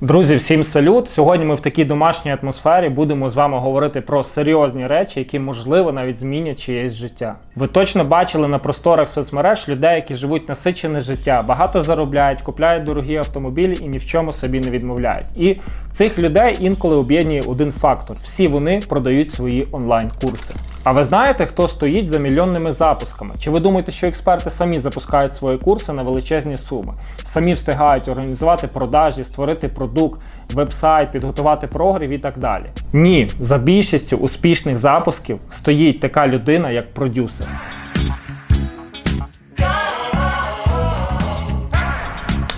Друзі, всім салют! Сьогодні ми в такій домашній атмосфері будемо з вами говорити про серйозні речі, які можливо навіть змінять чиєсь життя. Ви точно бачили на просторах соцмереж людей, які живуть насичене життя, багато заробляють, купляють дорогі автомобілі і ні в чому собі не відмовляють. І цих людей інколи об'єднує один фактор: всі вони продають свої онлайн-курси. А ви знаєте, хто стоїть за мільйонними запусками? Чи ви думаєте, що експерти самі запускають свої курси на величезні суми? Самі встигають організувати продажі, створити продукт, вебсайт, підготувати прогрів і так далі? Ні, за більшістю успішних запусків стоїть така людина, як продюсер.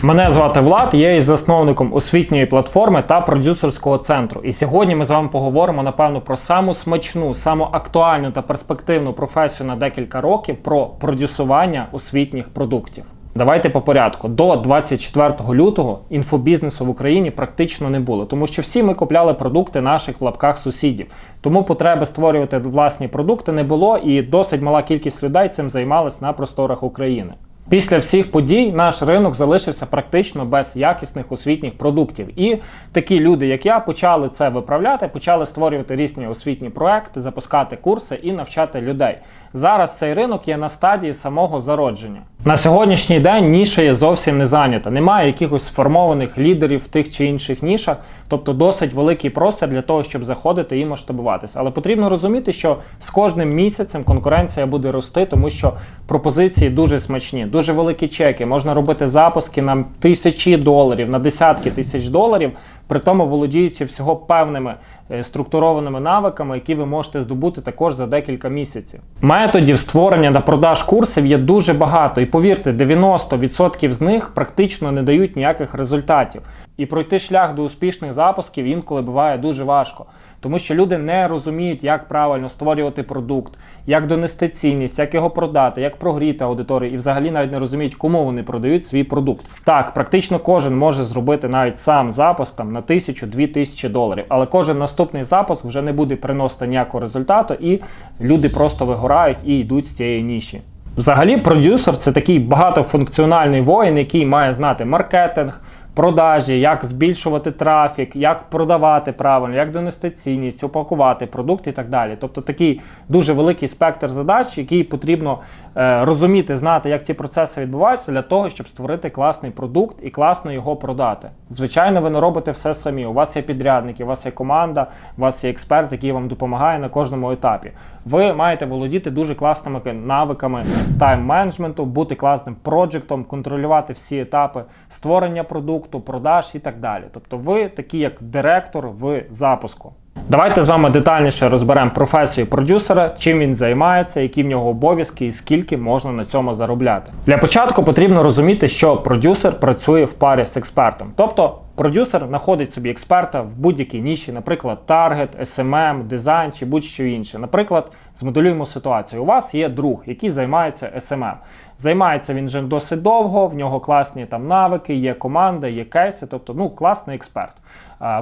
Мене звати Влад, я є засновником освітньої платформи та продюсерського центру. І сьогодні ми з вами поговоримо напевно про саму смачну, саму актуальну та перспективну професію на декілька років про продюсування освітніх продуктів. Давайте по порядку. До 24 лютого інфобізнесу в Україні практично не було, тому що всі ми купляли продукти наших в лапках сусідів. Тому потреби створювати власні продукти не було, і досить мала кількість людей цим займалась на просторах України. Після всіх подій наш ринок залишився практично без якісних освітніх продуктів. І такі люди, як я, почали це виправляти, почали створювати різні освітні проекти, запускати курси і навчати людей. Зараз цей ринок є на стадії самого зародження. На сьогоднішній день ніша є зовсім не зайнята. Немає якихось сформованих лідерів в тих чи інших нішах, тобто досить великий простір для того, щоб заходити і масштабуватися. Але потрібно розуміти, що з кожним місяцем конкуренція буде рости, тому що пропозиції дуже смачні, дуже великі чеки. Можна робити запуски на тисячі доларів, на десятки тисяч доларів, при тому володіючи всього певними е, структурованими навиками, які ви можете здобути також за декілька місяців. Методів створення та продаж курсів є дуже багато, і повірте, 90% з них практично не дають ніяких результатів. І пройти шлях до успішних запусків інколи буває дуже важко, тому що люди не розуміють, як правильно створювати продукт, як донести цінність, як його продати, як прогріти аудиторію, і взагалі навіть не розуміють, кому вони продають свій продукт. Так, практично кожен може зробити навіть сам запуск там на тисячу-дві тисячі доларів, але кожен наступний запуск вже не буде приносити ніякого результату, і люди просто вигорають і йдуть з цієї ніші. Взагалі, продюсер це такий багатофункціональний воїн, який має знати маркетинг, продажі, як збільшувати трафік, як продавати правильно, як донести цінність, упакувати продукт і так далі. Тобто такий дуже великий спектр задач, який потрібно е, розуміти, знати, як ці процеси відбуваються, для того, щоб створити класний продукт і класно його продати. Звичайно, ви не робите все самі. У вас є підрядники, у вас є команда, у вас є експерт, який вам допомагає на кожному етапі. Ви маєте володіти дуже класними навиками тайм-менеджменту, бути класним проджектом, контролювати всі етапи створення продукту, продаж і так далі. Тобто, ви такі як директор в запуску. Давайте з вами детальніше розберемо професію продюсера, чим він займається, які в нього обов'язки і скільки можна на цьому заробляти. Для початку потрібно розуміти, що продюсер працює в парі з експертом. Тобто продюсер знаходить собі експерта в будь-якій ніші, наприклад, таргет, SMM, дизайн чи будь-що інше. Наприклад, змоделюємо ситуацію. У вас є друг, який займається SMM. Займається він вже досить довго, в нього класні там навики, є команда, є кейси, тобто ну класний експерт.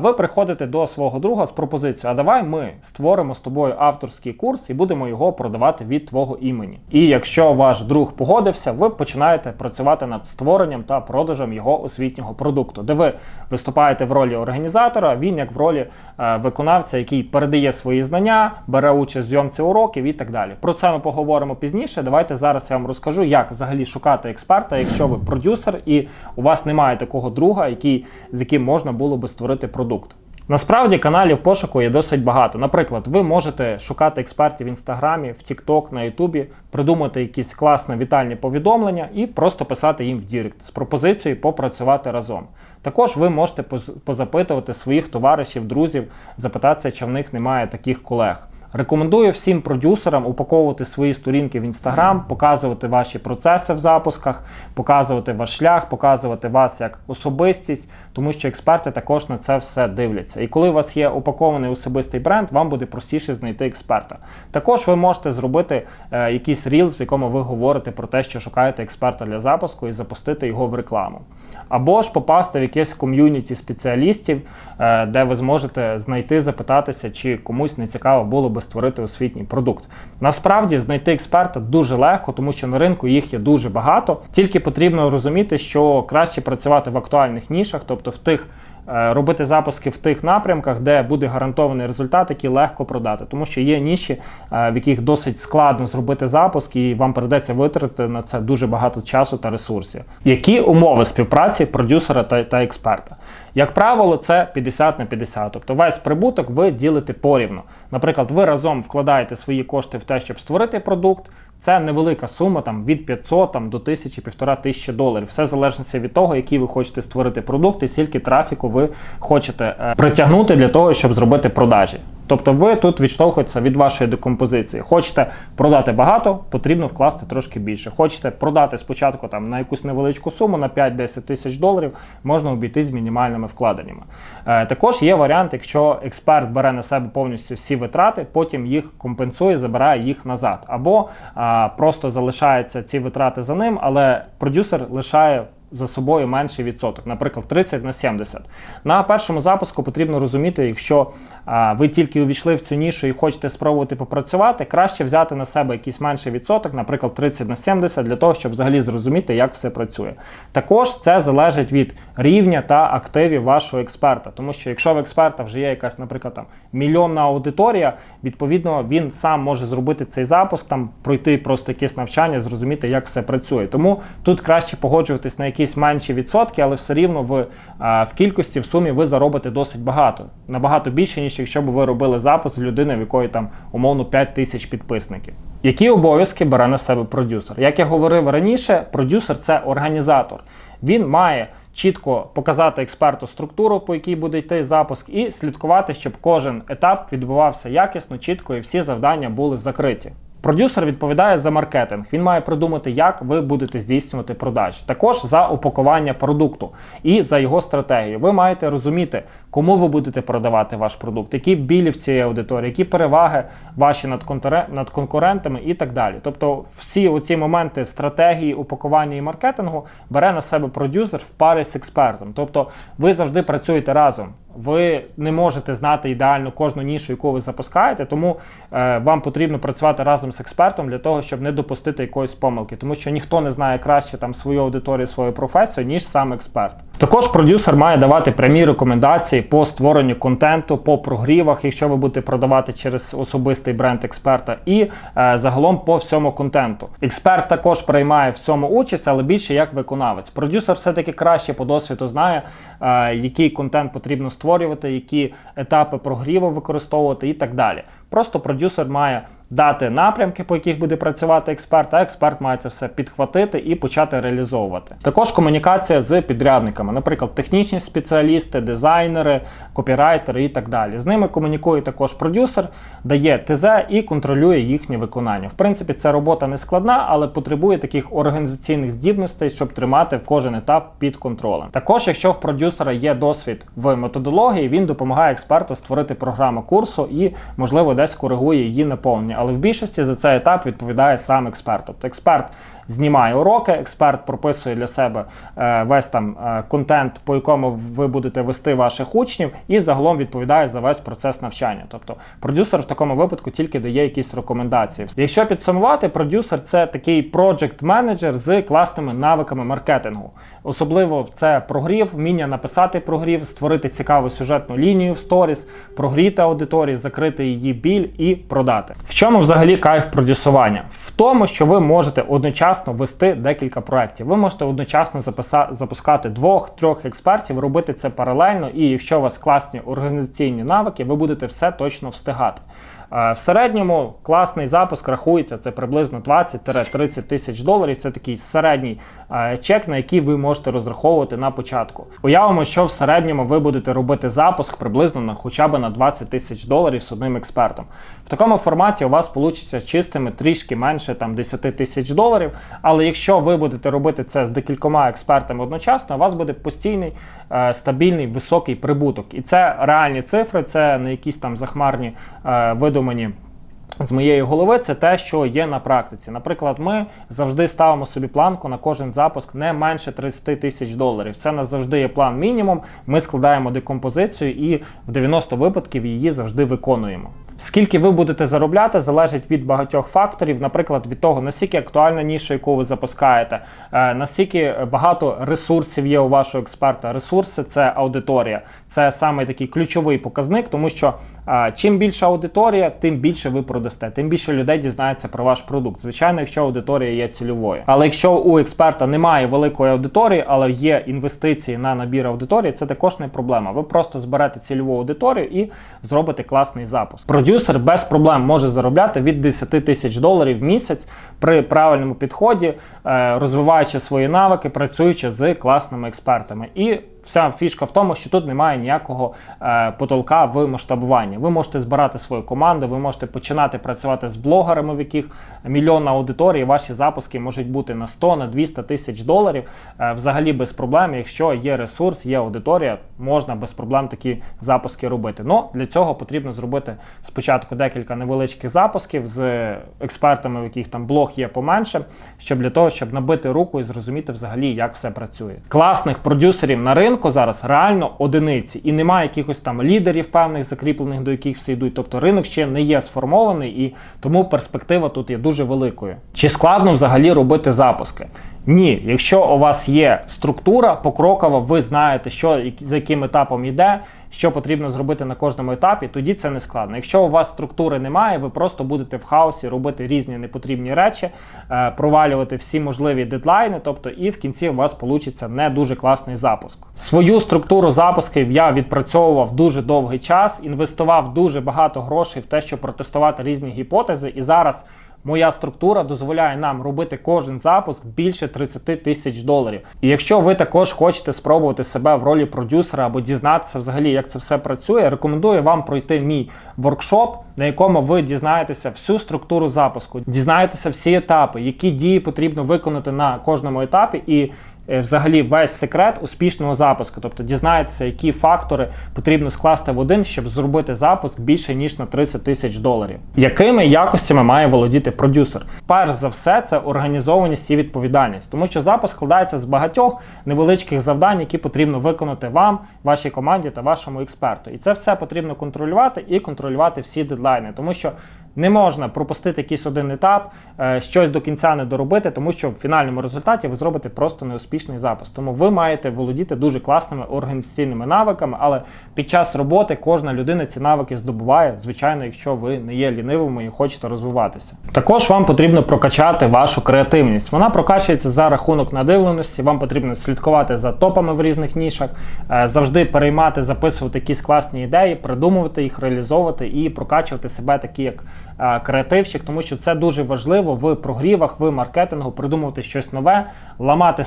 Ви приходите до свого друга з пропозицією, а давай ми створимо з тобою авторський курс і будемо його продавати від твого імені. І якщо ваш друг погодився, ви починаєте працювати над створенням та продажем його освітнього продукту, де ви виступаєте в ролі організатора, він як в ролі е, виконавця, який передає свої знання, бере участь в зйомці уроків і так далі. Про це ми поговоримо пізніше. Давайте зараз я вам розкажу, як взагалі шукати експерта, якщо ви продюсер і у вас немає такого друга, який, з яким можна було би створити продукт. Насправді каналів пошуку є досить багато. Наприклад, ви можете шукати експертів в інстаграмі, в Тікток, на Ютубі, придумати якісь класні вітальні повідомлення і просто писати їм в Дірект з пропозицією попрацювати разом. Також ви можете позапитувати своїх товаришів, друзів, запитатися, чи в них немає таких колег. Рекомендую всім продюсерам упаковувати свої сторінки в інстаграм, показувати ваші процеси в запусках, показувати ваш шлях, показувати вас як особистість, тому що експерти також на це все дивляться. І коли у вас є упакований особистий бренд, вам буде простіше знайти експерта. Також ви можете зробити е, якийсь рілз, в якому ви говорите про те, що шукаєте експерта для запуску, і запустити його в рекламу. Або ж попасти в якесь ком'юніті спеціалістів, е, де ви зможете знайти, запитатися, чи комусь не цікаво було би створити освітній продукт. Насправді знайти експерта дуже легко, тому що на ринку їх є дуже багато. Тільки потрібно розуміти, що краще працювати в актуальних нішах, тобто в тих робити запуски в тих напрямках, де буде гарантований результат, який легко продати. Тому що є ніші, е, в яких досить складно зробити запуск, і вам придеться витратити на це дуже багато часу та ресурсів. Які умови співпраці продюсера та, та експерта? Як правило, це 50 на 50. Тобто весь прибуток ви ділите порівну. Наприклад, ви разом вкладаєте свої кошти в те, щоб створити продукт. Це невелика сума там від 500 там, до 1000 півтора тисячі доларів. Все залежить від того, який ви хочете створити продукт і скільки трафіку ви хочете е, притягнути для того, щоб зробити продажі. Тобто ви тут відштовхуєтеся від вашої декомпозиції. Хочете продати багато, потрібно вкласти трошки більше. Хочете продати спочатку там на якусь невеличку суму, на 5-10 тисяч доларів, можна обійтись з мінімальними вкладеннями. Е, також є варіант, якщо експерт бере на себе повністю всі витрати, потім їх компенсує, забирає їх назад. Або е, просто залишаються ці витрати за ним, але продюсер лишає за собою менший відсоток, наприклад, 30 на 70. На першому запуску потрібно розуміти, якщо ви тільки увійшли в цю нішу і хочете спробувати попрацювати, краще взяти на себе якийсь менший відсоток, наприклад, 30 на 70, для того, щоб взагалі зрозуміти, як все працює. Також це залежить від рівня та активів вашого експерта. Тому що якщо в експерта вже є якась, наприклад, там мільйонна аудиторія, відповідно він сам може зробити цей запуск, там пройти просто якесь навчання, зрозуміти, як все працює. Тому тут краще погоджуватись на якісь менші відсотки, але все рівно в, в кількості в сумі ви заробите досить багато, набагато більше, ніж якщо б ви робили запуск з людини, в якої там умовно 5 тисяч підписників. Які обов'язки бере на себе продюсер? Як я говорив раніше, продюсер це організатор. Він має чітко показати експерту структуру, по якій буде йти запуск, і слідкувати, щоб кожен етап відбувався якісно, чітко і всі завдання були закриті. Продюсер відповідає за маркетинг. Він має придумати, як ви будете здійснювати продажі. Також за упакування продукту і за його стратегію. Ви маєте розуміти, кому ви будете продавати ваш продукт, які білі в цій аудиторії, які переваги ваші над, над конкурентами і так далі. Тобто, всі оці моменти стратегії, упакування і маркетингу бере на себе продюсер в парі з експертом. Тобто, ви завжди працюєте разом ви не можете знати ідеально кожну нішу, яку ви запускаєте, тому е, вам потрібно працювати разом з експертом для того, щоб не допустити якоїсь помилки, тому що ніхто не знає краще там свою аудиторію, свою професію, ніж сам експерт. Також продюсер має давати прямі рекомендації по створенню контенту, по прогрівах, якщо ви будете продавати через особистий бренд експерта, і е, загалом по всьому контенту. Експерт також приймає в цьому участь, але більше як виконавець. Продюсер все-таки краще по досвіду знає, е, який контент потрібно створювати, які етапи прогріву використовувати і так далі. Просто продюсер має дати напрямки, по яких буде працювати експерт, а експерт має це все підхватити і почати реалізовувати. Також комунікація з підрядниками, наприклад, технічні спеціалісти, дизайнери, копірайтери і так далі. З ними комунікує також продюсер, дає ТЗ і контролює їхнє виконання. В принципі, ця робота не складна, але потребує таких організаційних здібностей, щоб тримати кожен етап під контролем. Також, якщо в продюсера є досвід в методології, він допомагає експерту створити програму курсу і, можливо, десь коригує її наповнення але в більшості за цей етап відповідає сам експерт. Тобто експерт знімає уроки, експерт прописує для себе е, весь там е, контент, по якому ви будете вести ваших учнів, і загалом відповідає за весь процес навчання. Тобто продюсер в такому випадку тільки дає якісь рекомендації. Якщо підсумувати, продюсер це такий project менеджер з класними навиками маркетингу. Особливо це прогрів, вміння написати прогрів, створити цікаву сюжетну лінію в сторіс, прогріти аудиторії, закрити її біль і продати. В чому взагалі кайф продюсування? В тому, що ви можете одночасно вести декілька проєктів. Ви можете одночасно запускати двох-трьох експертів, робити це паралельно, і якщо у вас класні організаційні навики, ви будете все точно встигати. Е, в середньому класний запуск рахується це приблизно 20-30 тисяч доларів. Це такий середній е, чек, на який ви можете розраховувати на початку. Уявимо, що в середньому ви будете робити запуск приблизно на хоча б на 20 тисяч доларів з одним експертом. В такому форматі у вас вийде чистими трішки менше там 10 тисяч доларів. Але якщо ви будете робити це з декількома експертами одночасно, у вас буде постійний стабільний високий прибуток. І це реальні цифри, це не якісь там захмарні видумані. З моєї голови це те, що є на практиці. Наприклад, ми завжди ставимо собі планку на кожен запуск не менше 30 тисяч доларів. Це нас завжди є план мінімум. Ми складаємо декомпозицію і в 90 випадків її завжди виконуємо. Скільки ви будете заробляти, залежить від багатьох факторів, наприклад, від того, наскільки актуальна ніша, яку ви запускаєте, е, наскільки багато ресурсів є у вашого експерта. Ресурси це аудиторія. Це саме такий ключовий показник, тому що е, чим більша аудиторія, тим більше ви продасте, тим більше людей дізнається про ваш продукт. Звичайно, якщо аудиторія є цільовою. Але якщо у експерта немає великої аудиторії, але є інвестиції на набір аудиторії, це також не проблема. Ви просто зберете цільову аудиторію і зробите класний запуск. Продюсер без проблем може заробляти від 10 тисяч доларів в місяць при правильному підході, е, розвиваючи свої навики, працюючи з класними експертами. І Вся фішка в тому, що тут немає ніякого е, потолка в масштабуванні. Ви можете збирати свою команду, ви можете починати працювати з блогерами, в яких мільйонна аудиторія, ваші запуски можуть бути на 100, на 200 тисяч доларів. Е, взагалі без проблем. Якщо є ресурс, є аудиторія, можна без проблем такі запуски робити. Ну для цього потрібно зробити спочатку декілька невеличких запусків з експертами, в яких там блог є поменше, щоб для того, щоб набити руку і зрозуміти взагалі, як все працює. Класних продюсерів на ринку ринку зараз реально одиниці, і немає якихось там лідерів певних закріплених, до яких всі йдуть. Тобто ринок ще не є сформований, і тому перспектива тут є дуже великою. Чи складно взагалі робити запуски? Ні, якщо у вас є структура покрокова, ви знаєте, що за яким етапом йде, що потрібно зробити на кожному етапі, тоді це не складно. Якщо у вас структури немає, ви просто будете в хаосі робити різні непотрібні речі, е, провалювати всі можливі дедлайни, тобто і в кінці у вас вийде не дуже класний запуск. Свою структуру запусків я відпрацьовував дуже довгий час, інвестував дуже багато грошей в те, щоб протестувати різні гіпотези, і зараз. Моя структура дозволяє нам робити кожен запуск більше 30 тисяч доларів. І якщо ви також хочете спробувати себе в ролі продюсера або дізнатися взагалі, як це все працює, рекомендую вам пройти мій воркшоп, на якому ви дізнаєтеся всю структуру запуску, дізнаєтеся всі етапи, які дії потрібно виконати на кожному етапі, і взагалі весь секрет успішного запуску, тобто дізнається, які фактори потрібно скласти в один, щоб зробити запуск більше ніж на 30 тисяч доларів. Якими якостями має володіти продюсер? Перш за все, це організованість і відповідальність, тому що запуск складається з багатьох невеличких завдань, які потрібно виконати вам, вашій команді та вашому експерту. І це все потрібно контролювати і контролювати всі дедлайни, тому що не можна пропустити якийсь один етап, е, щось до кінця не доробити, тому що в фінальному результаті ви зробите просто неуспішний запис. Тому ви маєте володіти дуже класними організаційними навиками, але під час роботи кожна людина ці навики здобуває, звичайно, якщо ви не є лінивими і хочете розвиватися. Також вам потрібно прокачати вашу креативність. Вона прокачується за рахунок надивленості. Вам потрібно слідкувати за топами в різних нішах, е, завжди переймати, записувати якісь класні ідеї, придумувати їх, реалізовувати і прокачувати себе такі, як креативщик, тому що це дуже важливо в прогрівах, в маркетингу придумувати щось нове, ламати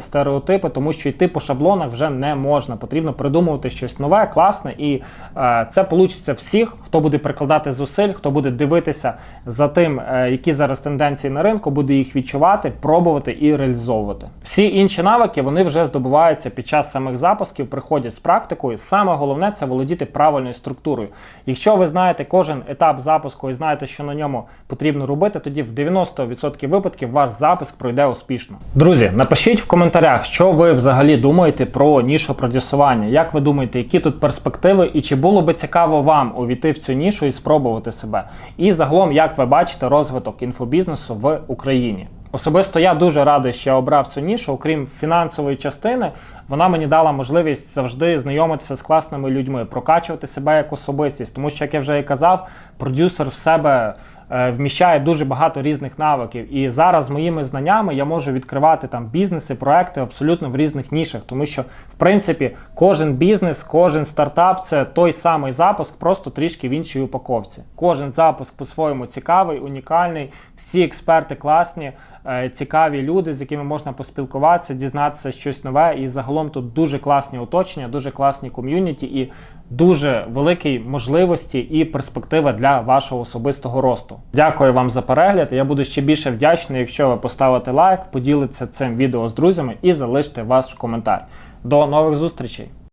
стереотипи, тому що йти по шаблонах вже не можна. Потрібно придумувати щось нове, класне, і е, це вийде всіх, хто буде прикладати зусиль, хто буде дивитися за тим, е, які зараз тенденції на ринку, буде їх відчувати, пробувати і реалізовувати. Всі інші навики вони вже здобуваються під час самих запусків, приходять з практикою. Саме головне це володіти правильною структурою. Якщо ви знаєте кожен етап запуску знаєте, що на ньому потрібно робити, тоді в 90% випадків ваш запуск пройде успішно. Друзі, напишіть в коментарях, що ви взагалі думаєте про нішу продюсування. Як ви думаєте, які тут перспективи, і чи було би цікаво вам увійти в цю нішу і спробувати себе? І загалом, як ви бачите, розвиток інфобізнесу в Україні. Особисто я дуже радий, що я обрав цю нішу. Окрім фінансової частини, вона мені дала можливість завжди знайомитися з класними людьми, прокачувати себе як особистість. Тому що, як я вже і казав, продюсер в себе вміщає дуже багато різних навиків. І зараз моїми знаннями я можу відкривати там бізнеси, проекти абсолютно в різних нішах, тому що в принципі кожен бізнес, кожен стартап це той самий запуск, просто трішки в іншій упаковці. Кожен запуск по-своєму цікавий, унікальний. Всі експерти класні, е, цікаві люди, з якими можна поспілкуватися, дізнатися щось нове. І загалом тут дуже класні оточення, дуже класні ком'юніті і дуже великі можливості і перспектива для вашого особистого росту. Дякую вам за перегляд. Я буду ще більше вдячний, якщо ви поставите лайк, поділитеся цим відео з друзями і залишите ваш коментар. До нових зустрічей!